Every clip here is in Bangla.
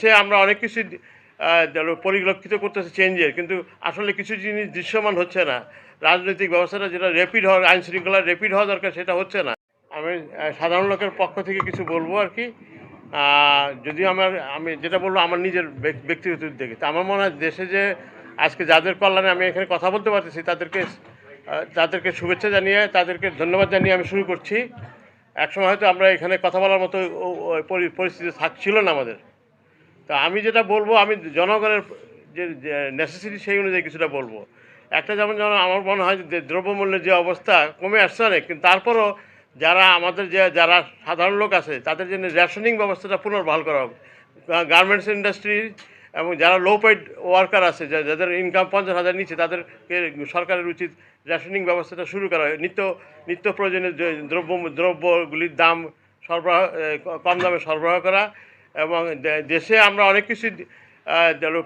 সে আমরা অনেক কিছু পরিলক্ষিত করতেছে চেঞ্জের কিন্তু আসলে কিছু জিনিস দৃশ্যমান হচ্ছে না। রাজনৈতিক ব্যবস্থাটা যেটা র্যাপিড হওয়ার আইন শৃঙ্খলা র্যাপিড হওয়া দরকার সেটা হচ্ছে না। আমি সাধারণ লোকের পক্ষ থেকে কিছু বলব আর কি। যদিও আমার, আমি যেটা বলব আমার নিজের ব্যক্তিগত উদ্যোগে। তা আমার মনে হয় দেশে যে আজকে যাদের কল্যাণে আমি এখানে কথা বলতে পারতেছি, তাদেরকে তাদেরকে শুভেচ্ছা জানিয়ে, তাদেরকে ধন্যবাদ জানিয়ে আমি শুরু করছি। একসময় হয়তো আমরা এখানে কথা বলার মতো পরিস্থিতি থাকছিল না আমাদের। তা আমি যেটা বলব, আমি জনগণের যে নেসেসিটি সেই অনুযায়ী কিছুটা বলব। একটা যেমন যেমন আমার মনে হয় যে দ্রব্যমূল্যের যে অবস্থা কমে আসছে অনেক, কিন্তু তারপরও যারা আমাদের যে, যারা সাধারণ লোক আছে, তাদের জন্য রেশনিং ব্যবস্থাটা পুনর্বহাল করা হবে গার্মেন্টস ইন্ডাস্ট্রি এবং যারা লো পেড ওয়ার্কার আছে যাদের ইনকাম পঞ্চাশ হাজার নিচে তাদেরকে সরকারের উচিত রেশনিং ব্যবস্থাটা শুরু করা হয়। নিত্য নিত্য প্রয়োজনীয় দ্রব্য, দ্রব্যগুলির দাম সরবরাহ কম দামে সরবরাহ করা এবং দেশে আমরা অনেক কিছু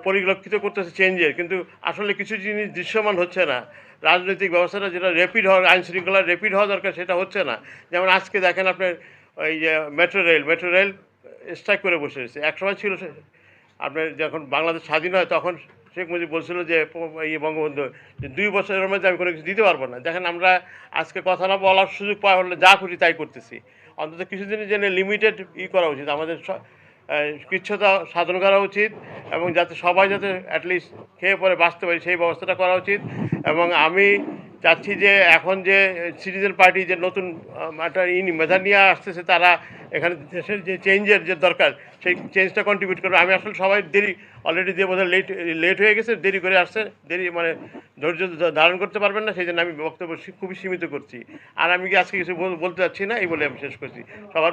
পরিলক্ষিত করতেছে চেঞ্জের কিন্তু আসলে কিছু জিনিস দৃশ্যমান হচ্ছে না। রাজনৈতিক ব্যবস্থাটা যেটা র্যাপিড হওয়ার আইন শৃঙ্খলা র্যাপিড হওয়া দরকার সেটা হচ্ছে না। যেমন আজকে দেখেন আপনার ওই যে metro rail metro rail strike করে বসে রয়েছে। একসময় ছিল আপনার যখন বাংলাদেশ স্বাধীন হয় তখন শেখ মুজিব বলছিল যে এই বঙ্গবন্ধু, যে দুই বছরের মধ্যে আমি কোনো কিছু দিতে পারব না। দেখেন আমরা আজকে কথা না বলার সুযোগ পাওয়া হলে যা খুশি তাই করতেছি। অন্তত কিছুদিনের জন্য লিমিটেড ই করা উচিত। আমাদের কৃচ্ছতা সাধন করা উচিত এবং যাতে সবাই যাতে অ্যাটলিস্ট খেয়ে পরে বাঁচতে পারি, সেই ব্যবস্থাটা করা উচিত। এবং আমি চাচ্ছি যে এখন যে সিটিজেন পার্টি যে নতুন একটা ইন মেধা নিয়ে আসতেছে, তারা এখানে দেশের যে চেঞ্জের যে দরকার, সেই চেঞ্জটা কন্ট্রিবিউট করবে। আমি আসলে সবাই দেরি অলরেডি দিয়ে বোধহয় লেট লেট হয়ে গেছে, দেরি করে আসছে, দেরি মানে ধৈর্য ধারণ করতে পারবেন না, সেই জন্য আমি বক্তব্য খুবই সীমিত করছি। আর আমি কি আজকে কিছু বল- বলতে চাচ্ছি না? এই বলে আমি শেষ করছি। সবার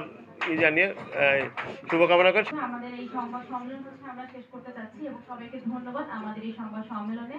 জানিয়ে শুভকামনা করছি আমাদের এই সংবাদ সম্মেলন হচ্ছে, আমরা শেষ করতে চাচ্ছি এবং সবাইকে ধন্যবাদ আমাদের এই সংবাদ সম্মেলনে।